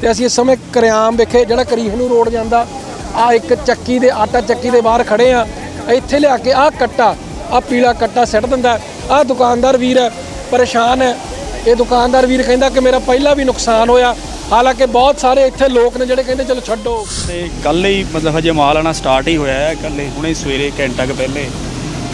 ਤੇ ਅਸੀਂ ਇਸ ਸਮੇਂ ਕਰਿਆਮ ਵਿਖੇ ਜਿਹੜਾ ਕਰੀਹ ਨੂੰ ਰੋਡ ਜਾਂਦਾ ਆ ਇੱਕ ਚੱਕੀ ਦੇ ਆਟਾ ਚੱਕੀ ਦੇ ਬਾਹਰ ਖੜੇ ਆ। ਇੱਥੇ ਲਿਆ ਕੇ ਆ ਕੱਟਾ ਆ ਪੀਲਾ ਕੱਟਾ ਸਿੱਟ ਦਿੰਦਾ ਆ ਦੁਕਾਨਦਾਰ ਵੀਰ ਪਰੇਸ਼ਾਨ ਹੈ। ਇਹ ਦੁਕਾਨਦਾਰ ਵੀਰ ਕਹਿੰਦਾ ਕਿ ਮੇਰਾ ਪਹਿਲਾਂ ਵੀ ਨੁਕਸਾਨ ਹੋਇਆ। ਹਾਲਾਂਕਿ ਬਹੁਤ ਸਾਰੇ ਇੱਥੇ ਲੋਕ ਨੇ ਜਿਹੜੇ ਕਹਿੰਦੇ ਚਲੋ ਛੱਡੋ। ਤੇ ਕੱਲ ਹੀ ਮਤਲਬ ਹਜੇ ਮਾਲ ਆਣਾ ਸਟਾਰਟ ਹੀ ਹੋਇਆ ਹੈ। ਕੱਲ ਹੀ ਹੁਣੇ ਸਵੇਰੇ ਘੰਟਾ ਕੁ ਪਹਿਲੇ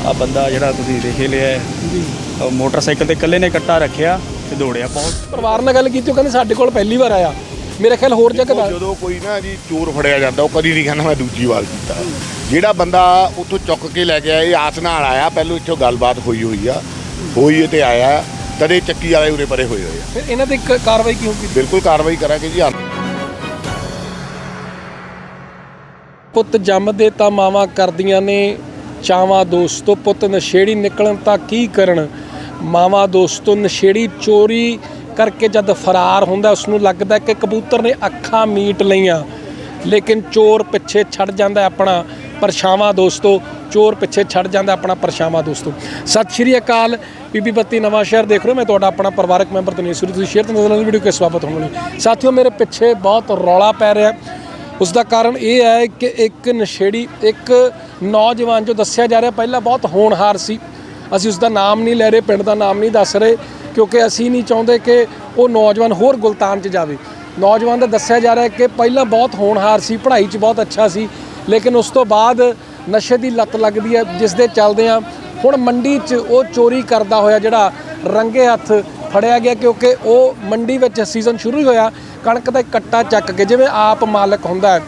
ਆ ਬੰਦਾ ਜਿਹੜਾ ਤੁਸੀਂ ਦੇਖ ਲਿਆ ਹੈ ਮੋਟਰਸਾਈਕਲ ਤੇ ਇਕੱਲੇ ਨੇ ਕੱਟਾ ਰੱਖਿਆ ਤੇ ਦੌੜਿਆ ਬਹੁਤ। ਪਰਿਵਾਰ ਨਾਲ ਗੱਲ ਕੀਤੀ ਉਹ ਕਹਿੰਦੇ ਸਾਡੇ ਕੋਲ ਪਹਿਲੀ ਵਾਰ ਆਇਆ। ਮੇਰੇ ਖਿਆਲ ਹੋਰ ਜਗ੍ਹਾ ਦਾ ਜਦੋਂ ਕੋਈ ਨਾ ਜੀ ਚੋਰ ਫੜਿਆ ਜਾਂਦਾ ਉਹ ਕਦੀ ਨਹੀਂ ਕਹਿੰਦਾ ਮੈਂ ਦੂਜੀ ਵਾਰ ਕੀਤਾ। ਜਿਹੜਾ ਬੰਦਾ ਉੱਥੋਂ ਚੁੱਕ ਕੇ ਲੈ ਕੇ ਆਇਆ ਇਹ ਆਸ ਨਾਲ ਆਇਆ ਪਹਿਲੋਂ ਇੱਥੋਂ ਗੱਲਬਾਤ ਹੋਈ ਹੋਈ ਆ। ਹੋਈ ਤੇ ਆਇਆ ਤਦੇ ਚੱਕੀ ਵਾਲੇ ਉਰੇ ਪਰੇ ਹੋਏ ਹੋਏ ਆ। ਫਿਰ ਇਹਨਾਂ ਤੇ ਕ- ਕਾਰਵਾਈ ਕਿਉਂ ਕੀਤੀ? ਬਿਲਕੁਲ ਕਾਰਵਾਈ ਕਰਾਂਗੇ ਜੀ ਪੁੱਤ ਜੰਮਦੇ ਤਾਂ ਮਾਵਾਂ ਕਰਦੀਆਂ ਨੇ ਚਾਵਾਂ ਦੋਸਤੋ ਪੁੱਤ ਨਸ਼ੇੜੀ ਨਿਕਲਣ ਤਾਂ ਕੀ ਕਰਨ? ਮਾਵਾਂ ਦੋਸਤੋ ਨਸ਼ੇੜੀ ਚੋਰੀ ਕਰਕੇ ਜਦ ਫਰਾਰ ਹੁੰਦਾ ਉਸ ਨੂੰ ਲੱਗਦਾ ਕਿ ਕਬੂਤਰ ਨੇ ਅੱਖਾਂ ਮੀਟ ਲਈਆਂ। ਲੇਕਿਨ ਚੋਰ ਪਿੱਛੇ ਛੱਡ ਜਾਂਦਾ ਆਪਣਾ ਪਰਛਾਵਾਂ ਦੋਸਤੋ। ਚੋਰ ਪਿੱਛੇ ਛੱਡ ਜਾਂਦਾ ਆਪਣਾ ਪਰਛਾਵਾਂ ਦੋਸਤੋ। ਸਤਿ ਸ਼੍ਰੀ ਅਕਾਲ, ਬੀਬੀ ਬੱਤੀ ਨਵਾਂ ਸ਼ਹਿਰ ਦੇਖ ਰਹੇ ਹੋ। ਮੈਂ ਤੁਹਾਡਾ ਆਪਣਾ ਪਰਿਵਾਰਕ ਮੈਂਬਰ ਤਨੀਸ਼ ਸੂਰੀ। ਤੁਸੀਂ ਸ਼ੇਅਰ ਤੇ ਨਜ਼ਰ ਵੀਡੀਓ ਕਿਸ ਵਾਪਤ ਹੋਣ ਵਾਲੀ ਸਾਥੀਓ, ਮੇਰੇ ਪਿੱਛੇ ਬਹੁਤ ਰੌਲਾ ਪੈ ਰਿਹਾ ਹੈ। ਉਸ ਦਾ ਕਾਰਨ ਇਹ ਹੈ ਕਿ ਇੱਕ ਨਸ਼ੇੜੀ, ਇੱਕ ਨੌਜਵਾਨ ਜੋ ਦੱਸਿਆ ਜਾ ਰਿਹਾ, ਪਹਿਲਾਂ ਬਹੁਤ ਹੋਣਹਾਰ ਸੀ। ਅਸੀਂ ਉਸ ਦਾ ਨਾਮ ਨਹੀਂ ਲੈ ਰਹੇ, ਪਿੰਡ ਦਾ ਨਾਮ ਨਹੀਂ ਦੱਸ ਰਹੇ। ਕਿਉਂਕਿ ਅਸੀਂ ਨਹੀਂ ਚਾਹੁੰਦੇ ਕਿ ਉਹ ਨੌਜਵਾਨ ਹੋਰ ਗੁਲਤਾਨ 'ਚ ਜਾਵੇ। ਨੌਜਵਾਨ ਦਾ ਦੱਸਿਆ ਜਾ ਰਿਹਾ ਕਿ ਪਹਿਲਾਂ ਬਹੁਤ ਹੋਣਹਾਰ ਸੀ, ਪੜ੍ਹਾਈ 'ਚ ਬਹੁਤ ਅੱਛਾ ਸੀ, ਲੇਕਿਨ ਉਸ ਤੋਂ ਬਾਅਦ ਨਸ਼ੇ ਦੀ ਲੱਤ ਲੱਗਦੀ ਹੈ, ਜਿਸ ਦੇ ਚੱਲਦੇ ਆ ਹੁਣ ਮੰਡੀ 'ਚ ਉਹ ਚੋਰੀ ਕਰਦਾ ਹੋਇਆ ਜਿਹੜਾ ਰੰਗੇ ਹੱਥ ਫੜਿਆ ਗਿਆ ਕਿਉਂਕਿ ਉਹ ਮੰਡੀ ਵਿੱਚ ਸੀਜ਼ਨ ਸ਼ੁਰੂ ਹੀ ਹੋਇਆ, ਕਣਕ ਦਾ ਕੱਟਾ ਚੱਕ ਕੇ, ਜਿਵੇਂ ਆਪ ਮਾਲਕ ਹੁੰਦਾ ਹੈ।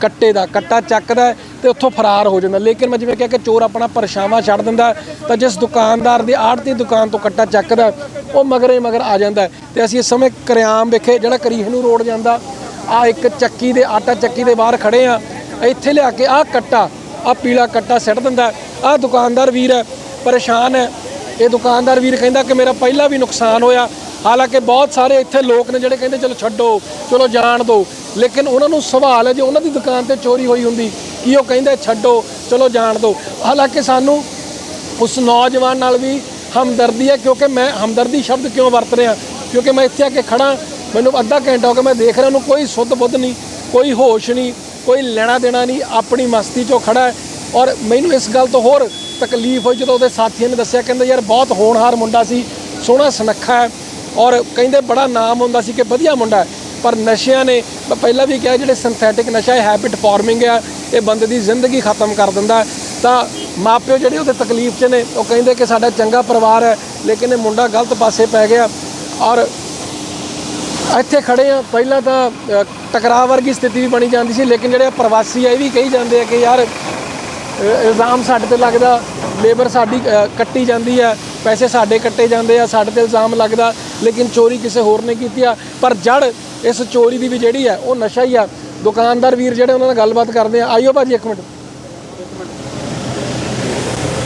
ਕੱਟੇ ਦਾ, ਕੱਟਾ ਚੱਕਦਾ ਹੈ ਤੇ ਉੱਥੋਂ ਫਰਾਰ ਹੋ ਜਾਂਦਾ। ਲੇਕਿਨ ਮੈਂ ਜਿਵੇਂ ਕਿਹਾ ਕਿ ਚੋਰ ਆਪਣਾ ਪਰਛਾਵਾਂ ਛੱਡ ਦਿੰਦਾ ਤਾਂ ਜਿਸ ਦੁਕਾਨਦਾਰ ਦੀ ਆੜਤੀ ਦੁਕਾਨ ਤੋਂ ਕੱਟਾ ਚੱਕਦਾ ਉਹ ਮਗਰੇ ਮਗਰ ਆ ਜਾਂਦਾ ਹੈ। ਤੇ ਅਸੀਂ ਇਸ ਸਮੇਂ ਕਰਿਆਮ ਵਿਖੇ ਜਿਹੜਾ ਕਰੀਹ ਨੂੰ ਰੋਡ ਜਾਂਦਾ ਆ ਇੱਕ ਚੱਕੀ ਦੇ, ਆਟਾ ਚੱਕੀ ਦੇ ਬਾਹਰ ਖੜੇ ਆ ਇੱਥੇ ਲਿਆ ਕੇ ਆ ਕੱਟਾ ਆ ਪੀਲਾ ਕੱਟਾ ਸਿੱਟ ਦਿੰਦਾ ਆ ਦੁਕਾਨਦਾਰ ਵੀਰ ਹੈ, ਪਰੇਸ਼ਾਨ ਹੈ। ਇਹ ਦੁਕਾਨਦਾਰ ਵੀਰ ਕਹਿੰਦਾ ਕਿ ਮੇਰਾ ਪਹਿਲਾਂ ਵੀ ਨੁਕਸਾਨ ਹੋਇਆ। ਹਾਲਾਂਕਿ ਬਹੁਤ ਸਾਰੇ ਇੱਥੇ ਲੋਕ ਨੇ ਜਿਹੜੇ ਕਹਿੰਦੇ, ਚਲੋ ਛੱਡੋ, ਚਲੋ ਜਾਣ ਦਿਓ ਲੇਕਿਨ ਉਹਨਾਂ ਨੂੰ ਸਵਾਲ ਹੈ, ਜੇ ਉਹਨਾਂ ਦੀ ਦੁਕਾਨ ਤੇ ਚੋਰੀ ਹੋਈ ਹੁੰਦੀ, ਕੀ ਉਹ ਕਹਿੰਦੇ, ਛੱਡੋ, ਚਲੋ ਜਾਣ ਦਿਓ ਹਾਲਾਂਕਿ ਸਾਨੂੰ ਉਸ ਨੌਜਵਾਨ ਨਾਲ ਵੀ ਹਮਦਰਦੀ ਹੈ, ਕਿਉਂਕਿ ਮੈਂ ਹਮਦਰਦੀ ਸ਼ਬਦ ਕਿਉਂ ਵਰਤ ਰਿਹਾ? ਕਿਉਂਕਿ ਮੈਂ ਇੱਥੇ ਆ ਕੇ ਖੜਾ ਮੈਨੂੰ ਅੱਧਾ ਘੰਟਾ ਹੋ ਗਿਆ, ਮੈਂ ਦੇਖ ਰਿਹਾ, ਉਹਨੂੰ ਕੋਈ ਸੁੱਧ ਬੁੱਧ ਨਹੀਂ, ਕੋਈ ਹੋਸ਼ ਨਹੀਂ, ਕੋਈ ਲੈਣਾ ਦੇਣਾ ਨਹੀਂ, ਆਪਣੀ ਮਸਤੀ 'ਚੋਂ ਖੜਾ ਹੈ। ਔਰ ਮੈਨੂੰ ਇਸ ਗੱਲ ਤੋਂ ਹੋਰ ਤਕਲੀਫ ਹੋਈ ਜਦੋਂ ਉਹਦੇ ਸਾਥੀਆਂ ਨੇ ਦੱਸਿਆ, ਕਹਿੰਦੇ, ਯਾਰ, ਬਹੁਤ ਹੋਣਹਾਰ ਮੁੰਡਾ ਸੀ, ਸੋਹਣਾ ਸੁਨੱਖਾ ਹੈ। ਔਰ ਕਹਿੰਦੇ ਬੜਾ ਨਾਮ ਹੁੰਦਾ ਸੀ ਕਿ ਵਧੀਆ ਮੁੰਡਾ ਪਰ ਨਸ਼ਿਆਂ ਨੇ ਪਹਿਲਾਂ ਵੀ ਕਿਹਾ ਜਿਹੜੇ ਸਿੰਥੈਟਿਕ ਨਸ਼ਾ ਹੈ ਹੈਬਿਟ ਫਾਰਮਿੰਗ ਹੈ ਇਹ ਬੰਦੇ ਦੀ ਜ਼ਿੰਦਗੀ ਖਤਮ ਕਰ ਦਿੰਦਾ ਹੈ। ਤਾਂ ਮਾਪਿਓ ਜਿਹੜੇ ਉਹਦੇ ਤਕਲੀਫ 'ਚ ਨੇ, ਉਹ ਕਹਿੰਦੇ ਕਿ ਸਾਡਾ ਚੰਗਾ ਪਰਿਵਾਰ ਹੈ, ਲੇਕਿਨ ਇਹ ਮੁੰਡਾ ਗਲਤ ਪਾਸੇ ਪੈ ਗਿਆ ਔਰ ਇੱਥੇ ਖੜੇ ਆ, ਪਹਿਲਾਂ ਤਾਂ ਟਕਰਾਅ ਵਰਗੀ ਸਥਿਤੀ ਵੀ ਬਣੀ ਜਾਂਦੀ ਸੀ, ਲੇਕਿਨ ਜਿਹੜੇ ਪ੍ਰਵਾਸੀ ਆ, ਇਹ ਵੀ ਕਹੀ ਜਾਂਦੇ ਆ ਕਿ ਯਾਰ ਇਲਜ਼ਾਮ ਸਾਡੇ ਤੇ ਲੱਗਦਾ ਲੇਬਰ ਸਾਡੀ ਕੱਟੀ ਜਾਂਦੀ ਹੈ ਪੈਸੇ ਸਾਡੇ ਕੱਟੇ ਜਾਂਦੇ ਆ, ਸਾਡੇ ਤੇ ਇਲਜ਼ਾਮ ਲੱਗਦਾ, ਲੇਕਿਨ ਚੋਰੀ ਕਿਸੇ ਹੋਰ ਨੇ ਕੀਤੀ ਆ। ਪਰ ਜੜ ਇਸ ਚੋਰੀ ਦੀ ਵੀ ਜਿਹੜੀ ਹੈ ਉਹ ਨਸ਼ਾ ਹੀ ਆ। ਦੁਕਾਨਦਾਰ ਵੀਰ ਜਿਹੜੇ, ਉਹਨਾਂ ਨਾਲ ਗੱਲਬਾਤ ਕਰਦੇ ਆ। ਆਇਓ ਭਾਜੀ ਇੱਕ ਮਿੰਟ।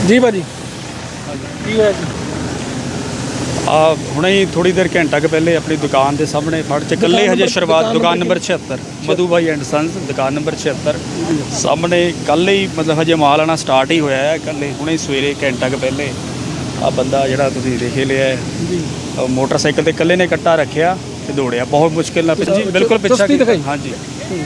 ਜੀ ਭਾਜੀ। ਕੀ ਹੋਇਆ ਜੀ? ਆ ਹੁਣੇ ਹੀ ਥੋੜੀ ਦੇਰ ਘੰਟਾ ਕੁ ਪਹਿਲੇ ਆਪਣੀ ਦੁਕਾਨ ਦੇ ਸਾਹਮਣੇ ਫੜ ਚ ਇਕੱਲੇ ਹਜੇ ਸ਼ੁਰੂਆਤ ਦੁਕਾਨ number number 76 Madhubai and sons ਦੁਕਾਨ ਨੰਬਰ 76 ਸਾਹਮਣੇ ਕੱਲ ਹੀ ਮਤਲਬ ਹਜੇ ਮਾਲ ਆਣਾ ਸਟਾਰਟ ਹੀ ਹੋਇਆ ਹੈ ਕੱਲ ਹੀ ਹੁਣੇ ਸਵੇਰੇ ਘੰਟਾ ਕੁ ਪਹਿਲੇ ਆ ਬੰਦਾ ਜਿਹੜਾ ਤੁਸੀਂ ਦੇਖ ਲਿਆ ਹੈ ਮੋਟਰਸਾਈਕਲ ਤੇ ਇਕੱਲੇ ਨੇ ਕੱਟਾ ਰੱਖਿਆ ਤੇ ਦੌੜਿਆ। ਬਹੁਤ ਮੁਸ਼ਕਿਲ ਨਾਲ ਪਿੱਛੇ ਬਿਲਕੁਲ ਪਿੱਛਾ। ਹਾਂਜੀ।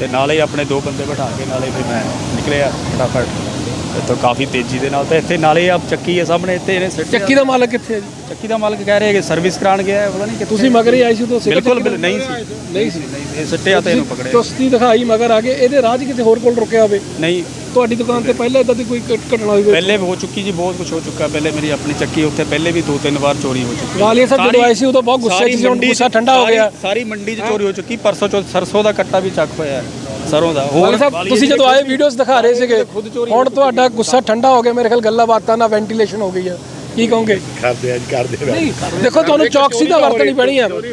ਤੇ ਨਾਲੇ ਆਪਣੇ ਦੋ ਬੰਦੇ ਬਿਠਾ ਕੇ ਨਾਲੇ ਫਿਰ ਮੈਂ ਨਿਕਲਿਆ ਫਟਾਫਟ। ਇੱਥੋਂ ਕਾਫੀ ਤੇਜ਼ੀ ਦੇ ਨਾਲ ਤੇ ਇੱਥੇ ਨਾਲੇ ਆ ਚੱਕੀ ਹੈ ਸਾਹਮਣੇ ਇੱਥੇ ਇਹਨੇ ਸਿੱਟ ਚੱਕੀ ਦਾ ਮਾਲਕ ਕਿੱਥੇ ਹੈ ਜੀ? ਚੱਕੀ ਦਾ ਮਾਲਕ ਕਹਿ ਰਿਹਾ ਕਿ ਸਰਵਿਸ ਕਰਾਉਣ ਗਿਆ ਹੈ ਪਤਾ ਨਹੀਂ ਕਿੱਥੇ ਤੁਸੀਂ ਮਗਰ ਹੀ ਆਏ ਸੀ ਉਦੋਂ ਸਿੱਧਾ ਬਿਲਕੁਲ ਬਿਲ- ਨਹੀਂ ਸੀ। ਨਹੀਂ ਸੀ। ਨਹੀਂ ਇਹ ਸੱਟਿਆ ਤੇ ਇਹਨੂੰ ਪਕੜਿਆ। ਚੁਸਤੀ ਦਿਖਾਈ ਮਗਰ ਆ ਗਏ ਇਹਦੇ ਰਾਹ 'ਚ ਕਿਤੇ ਹੋਰ ਕੋਲ ਰੁਕਿਆ ਹੋਵੇ? ਨਹੀਂ। ਤੁਹਾਡੀ ਦੁਕਾਨ ਤੇ ਪਹਿਲਾਂ ਇਦਾਂ ਦੀ ਕੋਈ ਘਟ- ਘਟਨਾ ਹੋਈ ਹੋਵੇ? ਪਹਿਲੇ ਵੀ ਹੋ ਚੁੱਕੀ ਜੀ ਬਹੁਤ ਕੁਝ ਹੋ ਚੁੱਕਾ ਪਹਿਲੇ ਮੇਰੀ ਆਪਣੀ ਚੱਕੀ ਉੱਥੇ ਪਹਿਲੇ ਵੀ ਦੋ ਤਿੰਨ ਵਾਰ ਚੋਰੀ ਹੋ ਚੁੱਕੀ ਗਵਾਲੀਅਰ ਸਾਹਿਬ ਜਦੋਂ ਆਏ ਸੀ ਉਦੋਂ ਬਹੁਤ ਗੁੱਸੇ 'ਚ ਸੀ ਹੁਣ ਗੁੱਸਾ ਠੰਡਾ ਹੋ ਗਿਆ। ਸਾਰੀ ਮੰਡੀ 'ਚ ਚੋਰੀ ਹੋ ਚੁੱਕੀ ਪਰਸੋਂ ਚੋ ਸਰਸੋਂ ਦਾ ਕੱਟਾ ਵੀ ਚੱਕ ਹੋਇਆ ਹੈ, ਸਰੋਂ ਦਾ। ਗਵਾਲੀਅਰ ਸਾਹਿਬ ਤੁਸੀਂ ਜਦੋਂ ਆਏ ਵੀਡੀਓਜ਼ ਦਿਖਾ ਰਹੇ ਸੀਗੇ ਹੁਣ ਤੁਹਾਡਾ ਗੁੱਸਾ ਠੰਡਾ ਹੋ ਗਿਆ ਮੇਰੇ ਖਿਆਲ ਗੱਲਾਂ ਬਾਤਾਂ ਨਾਲ ਵੈਂਟੀਲੇਸ਼ਨ ਹੋ ਗਈ ਆ। ਕੀ ਕਹੋਗੇ? ਕਰਦੇ ਅੱਜ ਕਰਦੇ। ਨਹੀਂ ਦੇਖੋ ਤੁਹਾਨੂੰ ਚੌਕਸੀ ਤਾਂ ਵਰਤਣੀ ਪੈਣੀ ਆ। ਚੋਰੀ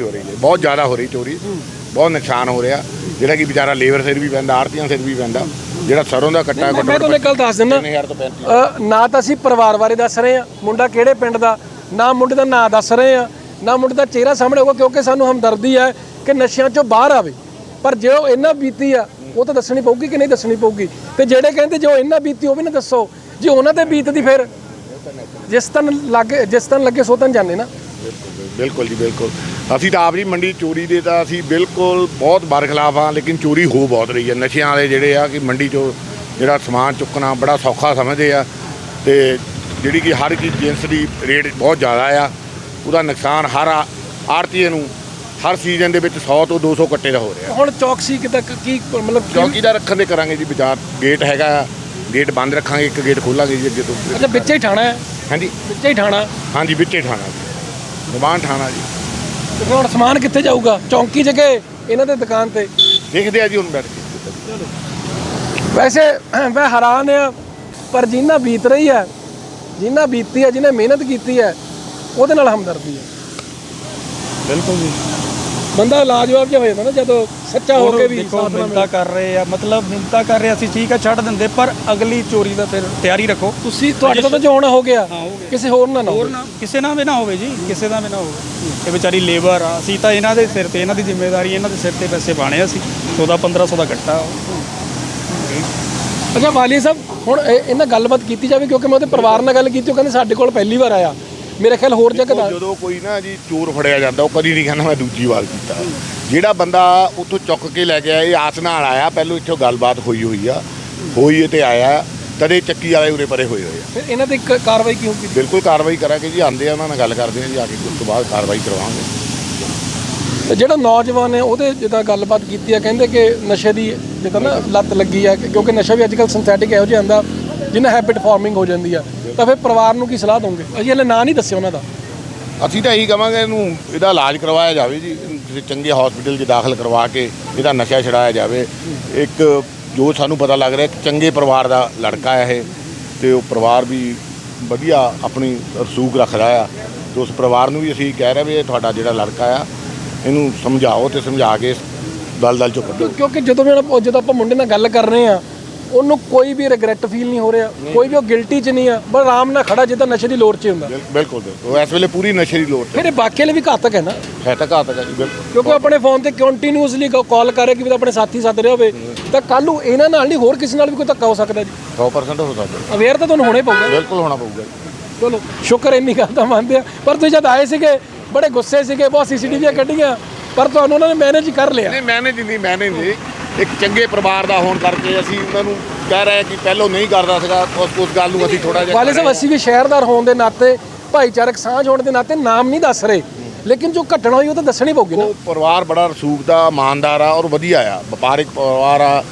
ਹੋ ਰਹੀ ਹੈ ਬਹੁਤ ਜ਼ਿਆਦਾ ਹੋ ਰਹੀ ਚੋਰੀ। ਬਹੁਤ ਨੁਕਸਾਨ ਹੋ ਰਿਹਾ। ਜਿਹੜਾ ਕਿ ਵਿਚਾਰਾ ਲੇਬਰ ਸਿਰ ਵੀ ਪੈਂਦਾ ਆੜਤੀਆਂ ਸਿਰ ਵੀ ਪੈਂਦਾ। ਜਿਹੜਾ ਸਰੋਂ ਦਾ ਕੱਟਾ ਮੈਂ ਮੈਂ ਤੁਹਾਨੂੰ ਇੱਕ ਗੱਲ ਦੱਸ ਦਿੰਦਾ। 3000 ਤੋਂ 35 ਅ, ਨਾ ਤਾਂ ਅਸੀਂ ਪਰਿਵਾਰ ਬਾਰੇ ਦੱਸ ਰਹੇ ਆ। ਮੁੰਡਾ ਕਿਹੜੇ ਪਿੰਡ ਦਾ? ਨਾ ਮੁੰਡੇ ਦਾ ਨਾਂ ਦੱਸ ਰਹੇ ਆ। ਨਾ ਮੁੰਡੇ ਦਾ ਚਿਹਰਾ ਸਾਹਮਣੇ ਹੋਊਗਾ ਕਿਉਂਕਿ ਸਾਨੂੰ ਹਮਦਰਦੀ ਹੈ ਕਿ ਨਸ਼ਿਆਂ ਚੋਂ ਬਾਹਰ ਆਵੇ। ਪਰ ਜੇ ਉਹ ਇਹਨਾਂ ਬੀਤੀ ਆ, ਉਹ ਤਾਂ ਦੱਸਣੀ ਪਊਗੀ ਕਿ ਨਹੀਂ ਦੱਸਣੀ ਪਊਗੀ? ਤੇ ਜਿਹੜੇ ਕਹਿੰਦੇ ਜੋ ਇਹਨਾਂ ਬੀਤੀ, ਉਹ ਵੀ ਨਾ ਦੱਸੋ। ਜੇ ਉਹਨਾਂ ਤੇ ਬੀਤਦੀ ਫਿਰ? ਜਿਸ ਤਨ ਲੱਗੇ, ਜਿਸ ਤਨ ਲੱਗੇ ਸੋ ਤਨ ਜਾਣੇ ਨਾ। ਬਿਲਕੁਲ ਜੀ, ਬਿਲਕੁਲ। ਅਸੀਂ ਤਾਂ ਆਪ ਜੀ ਮੰਡੀ ਚੋਰੀ ਦੇ ਤਾਂ ਅਸੀਂ ਬਿਲਕੁਲ ਬਹੁਤ ਬਰਖਲਾਫ ਹਾਂ, ਲੇਕਿਨ ਚੋਰੀ ਹੋ ਬਹੁਤ ਰਹੀ ਹੈ ਨਸ਼ਿਆਂ ਵਾਲੇ ਜਿਹੜੇ ਆ ਕਿ ਮੰਡੀ ਚੋਂ ਜਿਹੜਾ ਸਮਾਨ ਚੁੱਕਣਾ ਬੜਾ ਸੌਖਾ ਸਮਝਦੇ ਆ ਤੇ ਜਿਹੜੀ ਕਿ ਹਰ ਚੀਜ਼ ਜਿੰਸ ਦੀ ਰੇਟ ਬਹੁਤ ਜ਼ਿਆਦਾ ਆ। ਉਹਦਾ ਨੁਕਸਾਨ ਹਰ ਆੜਤੀਏ ਨੂੰ ਹਰ ਸੀਜ਼ਨ ਦੇ ਵਿੱਚ 100 ਤੋਂ 200 ਕੱਟੇ ਦਾ ਹੋ ਰਿਹਾ। ਹੁਣ ਚੌਕਸੀ ਕਿਤੇ ਕ- ਕੀ ਮਤਲਬ ਕੀ- ਚੌਕੀ ਦਾ ਰੱਖਣ ਦੇ ਕਰਾਂਗੇ ਜੀ ਬਾਜ਼ਾਰ ਗੇਟ ਹੈਗਾ ਗੇਟ ਬੰਦ ਰੱਖਾਂਗੇ ਇੱਕ ਗੇਟ ਖੋਲਾਂਗੇ ਜੀ ਅੱਗੇ ਤੋਂ। ਅੱਛਾ ਵਿੱਚੇ ਹੀ ਠਾਣਾ ਹੈ? ਹਾਂਜੀ। ਵਿੱਚੇ ਹੀ ਠਾਣਾ? ਹਾਂਜੀ ਵਿੱਚੇ ਠਾਣਾ ਜੀ। ਨਿਵਾਨ ਠਾਣਾ ਜੀ। ਤੇ ਫਿਰ ਹੁਣ ਸਮਾਨ ਕਿੱਥੇ ਜਾਊਗਾ? ਚੌਂਕੀ ਜਗੇ ਇਹਨਾਂ ਦੇ ਦੁਕਾਨ ਤੇ। ਦੇਖਦੇ ਆ ਜੀ ਹੁਣ ਬੈਠ ਕੇ। ਵੈਸੇ ਮੈਂ ਹੈਰਾਨ ਆ ਪਰ ਜਿੰਨਾ ਬੀਤ ਰਹੀ ਹੈ ਜਿੰਨਾ ਬੀਤੀ ਹੈ ਜਿਹਨੇ ਮਿਹਨਤ ਕੀਤੀ ਹੈ ਉਹਦੇ ਨਾਲ ਹਮਦਰਦੀ ਹੈ। ਬਿਲਕੁਲ ਜੀ। ਬੰਦਾ ਲਾਜਵਾਬ ਜਿਹਾ ਹੋ ਜਾਂਦਾ ਨਾ ਜਦੋਂ ਸੱਚਾ ਹੋ ਕੇ ਵੀ ਦੇਖੋ ਸਾਥ ਨਾ ਮਿੰਤਾ ਮਿਲੇ ਕਰ ਰਹੇ ਆ ਮਤਲਬ ਮਿੰਤਾ ਕਰ ਰਹੇ ਅਸੀਂ ਠੀਕ ਆ ਛੱਡ ਦਿੰਦੇ ਪਰ ਅਗਲੀ ਚੋਰੀ ਦਾ ਫਿਰ ਤਿਆਰੀ ਰੱਖੋ। ਤੁਸੀਂ ਤੁਹਾਡੇ ਤੋਂ ਤਾਂ ਜੋ ਹੋਣਾ ਹੋ ਗਿਆ। ਹਾਂ, ਹੋ ਗਿਆ। ਕਿਸੇ ਹੋਰ ਨਾਲ ਨਾ ਹੋਰ ਨਾ ਕਿਸੇ ਨਾਲ ਵੀ ਨਾ ਹੋਵੇ ਜੀ ਕਿਸੇ ਦਾ ਵੀ ਨਾ ਹੋਵੇ। ਇਹ ਵਿਚਾਰੀ ਲੇਬਰ ਆ ਅਸੀਂ ਤਾਂ ਇਹਨਾਂ ਦੇ ਸਿਰ ਤੇ ਇਹਨਾਂ ਦੀ ਜ਼ਿੰਮੇਵਾਰੀ ਇਹਨਾਂ ਦੇ ਸਿਰ ਤੇ ਪੈਸੇ ਬਾਣੇ ਅਸੀਂ। 14 1500 ਦਾ ਗੱਟਾ। ਅੱਛਾ ਵਾਲੀ ਸਾਹਿਬ ਹੁਣ ਇਹ- ਇਹਨਾਂ ਗੱਲਬਾਤ ਕੀਤੀ ਜਾਵੇ ਕਿਉਂਕਿ ਮੈਂ ਉਹਦੇ ਪਰਿਵਾਰ ਨਾਲ ਗੱਲ ਕੀਤੀ ਉਹ ਕਹਿੰਦੇ ਸਾਡੇ ਕੋਲ ਪਹਿਲੀ ਵਾਰ ਆਇਆ। ਮੇਰੇ ਖਿਆਲ ਹੋਰ ਜਗ੍ਹਾ ਦਾ ਜਦੋਂ ਕੋਈ ਨਾ ਜੀ ਚੋਰ ਫੜਿਆ ਜਾਂਦਾ ਉਹ ਕਦੀ ਨਹੀਂ ਕਹਿੰਦਾ ਮੈਂ ਦੂਜੀ ਵਾਰ ਕੀਤਾ। ਜਿਹੜਾ ਬੰਦਾ ਉੱਥੋਂ ਚੁੱਕ ਕੇ ਲੈ ਆਇਆ ਇਹ ਆਸ ਨਾਲ ਆਇਆ ਪਹਿਲੋਂ ਇੱਥੋਂ ਗੱਲਬਾਤ ਹੋਈ ਹੋਈ ਆ। ਹੋਈ ਤੇ ਆਇਆ ਤਦੇ ਚੱਕੀ ਵਾਲੇ ਉਰੇ ਪਰੇ ਹੋਏ ਹੋਏ ਆ। ਫਿਰ ਇਹਨਾਂ ਤੇ ਕ- ਕਾਰਵਾਈ ਕਿਉਂ ਕੀਤੀ? ਬਿਲਕੁਲ ਕਾਰਵਾਈ ਕਰਾਂਗੇ ਜੀ ਆਂਦੇ ਆ ਉਹਨਾਂ ਨਾਲ ਗੱਲ ਕਰਦੇ ਆ ਜੀ ਆ ਕੇ ਉਸ ਤੋਂ ਬਾਅਦ ਕਾਰਵਾਈ ਕਰਵਾਵਾਂਗੇ। ਤੇ ਜਿਹੜਾ ਨੌਜਵਾਨ ਹੈ ਉਹਦੇ ਜਿੱਦਾਂ ਗੱਲਬਾਤ ਕੀਤੀ ਹੈ ਕਹਿੰਦੇ ਕਿ ਨਸ਼ੇ ਦੀ ਜਿੱਦਾਂ ਨਾ ਲੱਤ ਲੱਗੀ ਕਿ- ਕਿਉਂਕਿ ਨਸ਼ਾ ਵੀ ਅੱਜਕੱਲ ਸਿੰਥੈਟਿਕ ਇਹੋ ਜਿਹਾ ਆਂਦਾ ਜਿਹਨਾਂ ਹੈਬਿਟ ਫਾਰਮਿੰਗ ਹੋ ਜਾਂਦੀ ਆ ਤਾਂ ਫਿਰ ਪਰਿਵਾਰ ਨੂੰ ਕੀ ਸਲਾਹ ਦੋਗੇ? ਅਸੀਂ ਹਲੇ ਨਾਂ ਨਹੀਂ ਦੱਸਿਆ ਉਹਨਾਂ ਦਾ। ਅਸੀਂ ਤਾਂ ਇਹੀ ਕਵਾਂਗੇ ਇਹਨੂੰ ਇਹਦਾ ਇਲਾਜ ਕਰਵਾਇਆ ਜਾਵੇ ਜੀ ਕਿਸੇ ਚੰਗੇ ਹਸਪੀਟਲ 'ਚ ਦਾਖਲ ਕਰਵਾ ਕੇ ਇਹਦਾ ਨਸ਼ਾ ਛਡਾਇਆ ਜਾਵੇ। ਇੱਕ ਜੋ ਸਾਨੂੰ ਪਤਾ ਲੱਗ ਰਿਹਾ ਇੱਕ ਚੰਗੇ ਪਰਿਵਾਰ ਦਾ ਲੜਕਾ ਹੈ ਇਹ ਤੇ ਉਹ ਪਰਿਵਾਰ ਵੀ ਵਧੀਆ ਆਪਣੀ ਰਸੂਖ ਰੱਖਦਾ ਆ। ਤੇ ਉਸ ਪਰਿਵਾਰ ਨੂੰ ਵੀ ਅਸੀਂ ਕਹਿ ਰਹੇ ਵੀ ਇਹ ਤੁਹਾਡਾ ਜਿਹੜਾ ਲੜਕਾ ਆ ਇਹਨੂੰ ਸਮਝਾਓ ਤੇ ਸਮਝਾ ਕੇ ਇਸ ਦਲਦਲ ਚੋਂ ਕੱਢੋ। ਕਿਉਂ- ਕਿਉਂਕਿ ਜਦੋਂ ਵੀ ਜਦੋਂ ਆਪਾਂ ਮੁੰਡੇ ਨਾਲ ਗੱਲ ਕਰ ਰਹੇ ਆ ਉਹਨੂੰ ਕੋਈ ਵੀ ਰਿਗਰੈਟ ਫੀਲ ਨਹੀਂ ਹੋ ਰਿਹਾ ਕੋਈ ਵੀ ਉਹ ਗਿਲਟੀ 'ਚ ਨਹੀਂ ਆ ਬਸ ਆਰਾਮ ਨਾਲ ਖੜਾ ਜਿੱਦਾਂ ਨਸ਼ੇ ਦੀ ਲੋੜ 'ਚ ਹੀ ਹੁੰਦਾ। ਬਿਲ- ਬਿਲਕੁਲ ਬਿਲਕੁਲ। ਇਸ ਵੇਲੇ ਪੂਰੀ ਨਸ਼ੇ ਦੀ ਲੋੜ ਤੇ ਫਿਰ ਇਹ ਬਾਕੀ ਲਈ ਵੀ ਘਾਤਕ ਹੈ ਨਾ। ਹੈ ਤਾਂ ਘਾਤਕ ਹੈ ਜੀ ਬਿਲਕੁਲ। ਕਿਉਂਕਿ ਉਹ ਆਪਣੇ ਫੋਨ ਤੇ ਕੰਟੀਨਿਊਸਲੀ ਕਾਲ ਕਰ ਰਿਹਾ ਕਿ ਵੀ ਆਪਣੇ ਸਾਥੀ ਸੱਦ ਰਿਹਾ ਹੋਵੇ ਤਾਂ ਕੱਲ ਨੂੰ ਇਹਨਾਂ ਨਾਲ ਨਹੀਂ ਹੋਰ ਕਿਸੇ ਨਾਲ ਵੀ ਕੋਈ ਧੱਕਾ ਹੋ ਸਕਦਾ ਜੀ। 100% ਹੋ ਸਕਦਾ। ਅਵੇਅਰ ਤਾਂ ਤੁਹਾਨੂੰ ਹੋਣਾ ਹੀ ਪਊਗਾ। ਬਿਲਕੁਲ ਹੋਣਾ ਪਊਗਾ ਜੀ। ਚਲੋ ਸ਼ੁਕਰ ਇੰਨੀ ਗੱਲ ਤਾਂ ਮੰਨਦੇ ਆ। ਪਰ ਤੁਸੀਂ ਜਦ ਆਏ ਸੀਗੇ ਬੜੇ ਗੁੱਸੇ ਸੀਗੇ ਬਹੁਤ ਸੀਸੀਟੀਵੀਆਂ ਕੱਢੀਆਂ ਪਰ ਤੁਹਾਨੂੰ ਉਹਨਾਂ ਨੇ ਮੈਨੇਜ ਕਰ ਲਿਆ। ਨਹੀਂ ਮੈਨੇਜ ਨਹੀਂ ਮੈਨੇਜ ਨਹੀਂ। ਇੱਕ ਚੰਗੇ ਪਰਿਵਾਰ ਦਾ ਹੋਣ ਕਰਕੇ ਅਸੀਂ ਉਹਨਾਂ ਨੂੰ ਕਹਿ ਰਹੇ ਕਿ ਪਹਿਲਾਂ ਨਹੀਂ ਕਰਦਾ ਸੀਗਾ ਉਸ ਉਸ ਗੱਲ ਨੂੰ ਅਸੀਂ ਥੋੜਾ ਜਿਹਾ ਵਾਲੇ ਸਾਹਿਬ ਅਸੀਂ ਵੀ ਸ਼ਹਿਰਦਾਰ ਹੋਣ ਦੇ ਨਾਤੇ ਭਾਈਚਾਰਕ ਸਾਂਝ ਹੋਣ ਦੇ ਨਾਤੇ ਨਾਮ ਨਹੀਂ ਦੱਸ ਰਹੇ। ਲੇਕਿਨ ਜੋ ਘਟਨਾ ਹੋਈ ਉਹ ਤਾਂ ਦੱਸਣੀ ਪਊਗੀ ਨਾ। ਉਹ ਪਰਿਵਾਰ ਬੜਾ ਰਸੂਖ ਦਾ ਇਮਾਨਦਾਰ ਆ ਔਰ ਵਧੀਆ ਆ। ਵਪਾਰਿਕ ਪਰਿਵਾਰ ਆ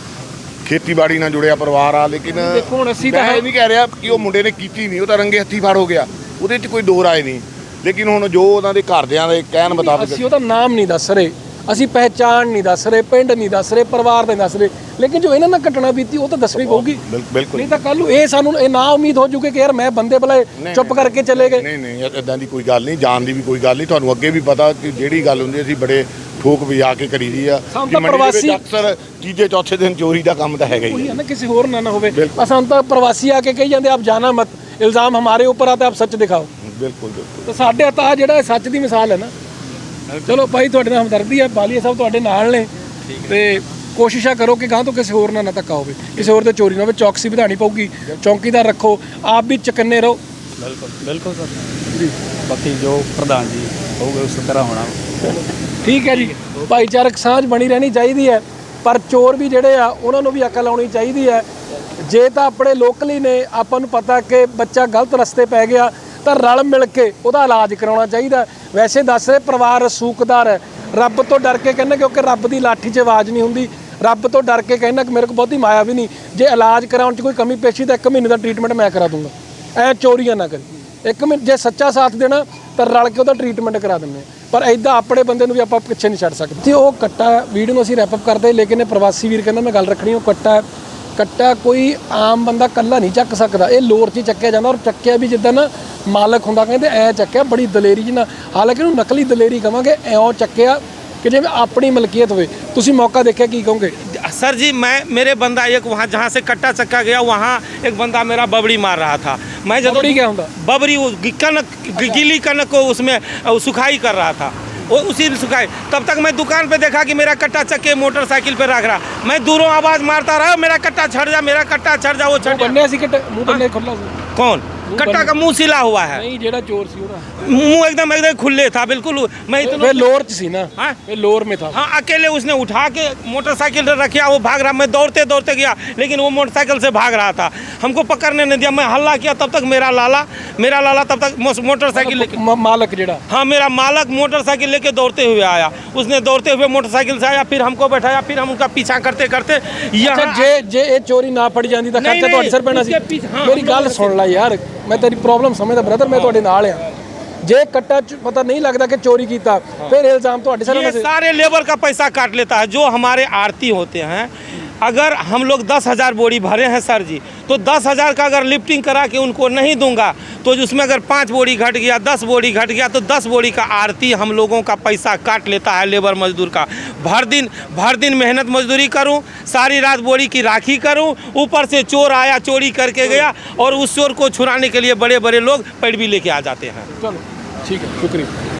ਖੇਤੀਬਾੜੀ ਨਾਲ ਜੁੜਿਆ ਪਰਿਵਾਰ ਆ ਲੇਕਿਨ ਦੇਖੋ ਹੁਣ ਅਸੀਂ ਤਾਂ ਇਹ ਨਹੀਂ ਕਹਿ ਰਿਹਾ ਕਿ ਉਹ ਮੁੰਡੇ ਨੇ ਕੀਤੀ ਨਹੀਂ ਉਹ ਤਾਂ ਰੰਗੇ ਹੱਥੀ ਫੜ ਹੋ ਗਿਆ। ਉਹਦੇ 'ਚ ਕੋਈ ਦੋ ਰਾਏ ਨਹੀਂ। ਲੇਕਿਨ ਹੁਣ ਜੋ ਉਹਨਾਂ ਦੇ ਘਰਦਿਆਂ ਦੇ ਕਹਿਣ ਮੁਤਾਬਕ ਅਸੀਂ ਉਹਦਾ ਨਾਮ ਨਹੀਂ ਦੱਸ ਰਹੇ। ਅਸੀਂ ਪਹਿਚਾਣ ਨਹੀਂ ਦੱਸ ਰਹੇ ਪਿੰਡ ਨਹੀਂ ਦੱਸ ਰਹੇ ਪਰਿਵਾਰ ਨਹੀਂ ਦੱਸ ਰਹੇ। ਲੇਕਿਨ ਜੋ ਇਹਨਾਂ ਨਾਲ ਘਟਨਾ ਬੀਤੀ ਉਹ ਤਾਂ ਦੱਸਣੀ ਪਊਗੀ। ਬਿਲਕੁਲ। ਨਹੀਂ ਤਾਂ ਕੱਲ ਨੂੰ ਇਹ ਸਾਨੂੰ ਇਹ ਨਾ ਉਮੀਦ ਹੋ ਜੂਗੇ ਕਿ ਯਾਰ ਮੈਂ ਬੰਦੇ ਬਲੇ ਚੁੱਪ ਕਰਕੇ ਚਲੇ ਗਏ। ਨਹੀਂ ਨਹੀਂ ਇਦਾਂ ਦੀ ਕੋਈ ਗੱਲ ਨਹੀਂ ਜਾਣ ਦੀ ਵੀ ਕੋਈ ਗੱਲ ਨਹੀਂ। ਤੁਹਾਨੂੰ ਅੱਗੇ ਵੀ ਪਤਾ ਕਿ ਜਿਹੜੀ ਗੱਲ ਹੁੰਦੀ ਅਸੀਂ ਬੜੇ ਠੋਕ ਵਜਾ ਕੇ ਕਰੀਦੀ ਆ। ਸਾਨੂੰ ਕਿ ਤਾਂ ਦੇ ਪ੍ਰਵਾਸੀ- ਅਕਸਰ ਤੀਜੇ ਚੌਥੇ ਦਿਨ ਚੋਰੀ ਦਾ ਕੰਮ ਤਾਂ ਹੈਗਾ ਹੀ ਨਾ ਕਿਸੇ ਹੋਰ ਨਾ ਨਾ ਹੋਵੇ। ਅਸਾਂ ਤਾਂ ਪ੍ਰਵਾਸੀ ਆ ਕੇ ਕਹੀ ਜਾਂਦੇ ਆਪ ਜਾਣਾ ਮਤ। ਇਲਜ਼ਾਮ ਹਮਾਰੇ ਉੱਪਰ ਆਤੇ ਆਪ ਸੱਚ ਦਿਖਾਓ। ਬਿਲਕੁਲ ਬਿਲਕੁਲ। ਤਾਂ ਸਾਡੇ ਤਾਂ ਜਿਹੜਾ ਸੱਚ ਦੀ ਮਿਸਾਲ ਹੈ ਨਾ ਚਲੋ ਭਾਈ ਤੁਹਾਡੇ ਨਾਲ ਹਮਦਰਦੀ ਹੈ ਬਾਲੀਆ ਸਾਹਿਬ ਤੁਹਾਡੇ ਨਾਲ ਨੇ। ਤੇ ਕੋਸ਼ਿਸ਼ਾਂ ਕਰੋ ਕਿ ਗਾਂ ਤੋਂ ਕਿਸੇ ਹੋਰ ਨਾਲ ਨਾ ਧੱਕਾ ਹੋਵੇ। ਕਿਸੇ ਹੋਰ ਤੇ ਚੋਰੀ ਨਾ ਹੋਵੇ ਚੌਕਸੀ ਵਧਾਣੀ ਪਊਗੀ। ਚੌਕੀਦਾਰ ਰੱਖੋ ਆਪ ਵੀ ਚਕੰਨੇ ਰਹੋ। ਬਿਲਕੁਲ ਬਿਲਕੁਲ ਸਰ। ਜੀ। ਬਾਕੀ ਜੋ ਪ੍ਰਧਾਨ ਜੀ ਹੋਊਗਾ ਉਸ ਤਰ੍ਹਾਂ ਹੋਣਾ। ਠੀਕ ਹੈ ਜੀ। ਭਾਈਚਾਰਕ ਸਾਂਝ ਬਣੀ ਰਹਿਣੀ ਚਾਹੀਦੀ ਹੈ। ਪਰ ਚੋਰ ਵੀ ਜਿਹੜੇ ਆ ਉਹਨਾਂ ਨੂੰ ਵੀ ਅਕਲ ਆਉਣੀ ਚਾਹੀਦੀ ਹੈ। ਜੇ ਤਾਂ ਆਪਣੇ ਲੋਕਲੀ ਨੇ ਆਪਾਂ ਨੂੰ ਪਤਾ ਕਿ ਬੱਚਾ ਗਲਤ ਰਸਤੇ ਪੈ ਗਿਆ। ਤਾਂ ਰਲ ਮਿਲ ਕੇ ਉਹਦਾ ਇਲਾਜ ਕਰਾਉਣਾ ਚਾਹੀਦਾ ਵੈਸੇ ਦੱਸ ਰਹੇ ਪਰਿਵਾਰ ਰਸੂਕਦਾਰ ਹੈ। ਰੱਬ ਤੋਂ ਡਰ ਕੇ ਕਹਿੰਦਾ ਕਿਉਂਕਿ ਰੱਬ ਦੀ ਲਾਠੀ 'ਚ ਆਵਾਜ਼ ਨਹੀਂ ਹੁੰਦੀ। ਰੱਬ ਤੋਂ ਡਰ ਕੇ ਕਹਿੰਦਾ ਕਿ ਮੇਰੇ ਕੋਲ ਬਹੁਤੀ ਮਾਇਆ ਵੀ ਨਹੀਂ। ਜੇ ਇਲਾਜ ਕਰਾਉਣ 'ਚ ਕੋਈ ਕਮੀ ਪੇਸ਼ੀ ਤਾਂ ਇੱਕ ਮਹੀਨੇ ਦਾ ਟ੍ਰੀਟਮੈਂਟ ਮੈਂ ਕਰਾ ਦੂੰਗਾ। ਐ ਚੋਰੀਆਂ ਨਾ ਕਰੀ। ਇੱਕ ਮਹੀਨੇ ਜੇ ਸੱਚਾ ਸਾਥ ਦੇਣਾ ਤਾਂ ਰਲ ਕੇ ਉਹਦਾ ਟ੍ਰੀਟਮੈਂਟ ਕਰਾ ਦਿੰਦੇ ਹਾਂ। ਪਰ ਐਦਾਂ ਆਪਣੇ ਬੰਦੇ ਨੂੰ ਵੀ ਆਪਾਂ ਪਿੱਛੇ ਨਹੀਂ ਛੱਡ ਸਕਦੇ। ਤੇ ਉਹ ਕੱਟਾ ਵੀਡੀਓ ਨੂੰ ਅਸੀਂ ਰੈਪ ਅਪ ਕਰਦੇ ਲੇਕਿਨ ਇਹ ਪ੍ਰਵਾਸੀ ਵੀਰ ਕਹਿੰਦਾ, ਮੈਂ ਗੱਲ ਰੱਖਣੀ ਉਹ ਕੱਟਾ ਕੱਟਾ ਕੋਈ ਆਮ ਬੰਦਾ ਕੱਲਾ ਨਹੀਂ ਚੱਕ ਸਕਦਾ। ਇਹ ਲੋਰ 'ਚ ਹੀ ਚੱਕਿਆ ਜਾਂਦਾ ਔਰ ਚੱਕਿਆ ਵੀ ਜਿੱਦਾਂ ਨਾ ਮਾਲਕ ਹੁੰਦਾ ਕਹਿੰਦੇ ਐ ਚੱਕਿਆ ਬੜੀ ਦਲੇਰੀ ਜੀ ਨਾਲ ਹਾਲਾਂਕਿ ਇਹਨੂੰ ਨਕਲੀ ਦਲੇਰੀ ਕਵਾਂਗੇ ਐਉਂ ਚੱਕਿਆ ਕਿ ਜਿਵੇਂ ਆਪਣੀ ਮਲਕੀਅਤ ਹੋਵੇ ਤੁਸੀਂ ਮੌਕਾ ਦੇਖਿਆ ਕੀ ਕਹੋਗੇ सर जी मैं मेरे बंदा एक वहाँ जहाँ से कट्टा चक्का गया वहाँ एक बंदा मेरा बबड़ी मार रहा था मैं जब बबड़ी क्या होता? बबड़ी वो गि- कनक गि- गीली कनक को उसमें अ, सुखाई कर रहा था वो उसी में सुखाई तब तक मैं दुकान पे देखा कि मेरा कट्टा चक्के मोटरसाइकिल पे रख रहा मैं दूरों आवाज मारता रहा मेरा कट्टा छड़ जा मेरा कट्टा छड़ जा वो छड़ ਮੂੰਹ जा ਬੰਨਿਆ ਸੀ ਕਿ ਮੂੰਹ ਬੰਨੇ ਖੁੱਲਾ ਸੀ कौन कट्टा का मुँह सिला हुआ है। नहीं जेड़ा चोर सी मुँह एकदम एकदम खुले था बिल्कुल। मैं इतना लोर सी ना। हाँ? लोर में था। हाँ अकेले उसने उठा के मोटरसाइकिल रखा वो भाग रहा। मैं दौड़ते दौड़ते गया लेकिन वो मोटरसाइकिल से भाग रहा था। हमको पकड़ने नहीं दिया। मैं हल्ला किया तब तक मेरा लाला मेरा लाला तब तक मोटरसाइकिल मतलब लेके मालक जेड़ा? हाँ मेरा मालक मोटरसाइकिल लेके दौड़ते हुए आया। उसने दौड़ते हुए मोटरसाइकिल से आया फिर हमको बैठाया फिर हम उनका पीछा करते करते अच्छा, यहाँ जे जे चोरी ना पड़ जाती तो तो हाँ, मेरी गल सुन ला यार। ਪਿੱਛੇ- ਹਾਂ, ਮੇਰੀ ਹਮ ਗੱਲ ਲੋਗ ਸੁਣ ਲੈ ਯਾਰ ਮੈਂ ਤੇਰੀ ਪ੍ਰੋਬਲਮ ਸਮਝਦਾ ਬ੍ਰਦਰ ਮੈਂ ਤੁਹਾਡੇ ਨਾਲ ਆ ਜੇ ਕੱਟਾ ਚ ਪਤਾ ਨਹੀਂ ਲੱਗਦਾ ਕਿ ਚੋਰੀ ਕੀਤਾ ਫਿਰ ਇਲਜ਼ਾਮ ਤੁਹਾਡੇ ਸਿਰ ये ਹੋਣਾ ਸੀ सारे लेबर का पैसा काट लेता है जो हमारे आरती होते हैं अगर हम लोग दस हज़ार बोरी भरे हैं, सर जी तो दस हज़ार का अगर लिफ्टिंग करा के उनको नहीं दूँगा तो उसमें अगर पाँच बोरी घट गया, दस बोरी घट गया तो दस बोरी का आरती हम लोगों का पैसा काट लेता है लेबर मजदूर का। भर दिन भर दिन मेहनत मजदूरी करूँ, सारी रात बोरी की राखी करूँ, ऊपर से चोर आया, चोरी करके गया, और उस चोर को छुड़ाने के लिए बड़े बड़े लोग पैडवी लेके आ जाते हैं। चलो, ठीक है, शुक्रिया।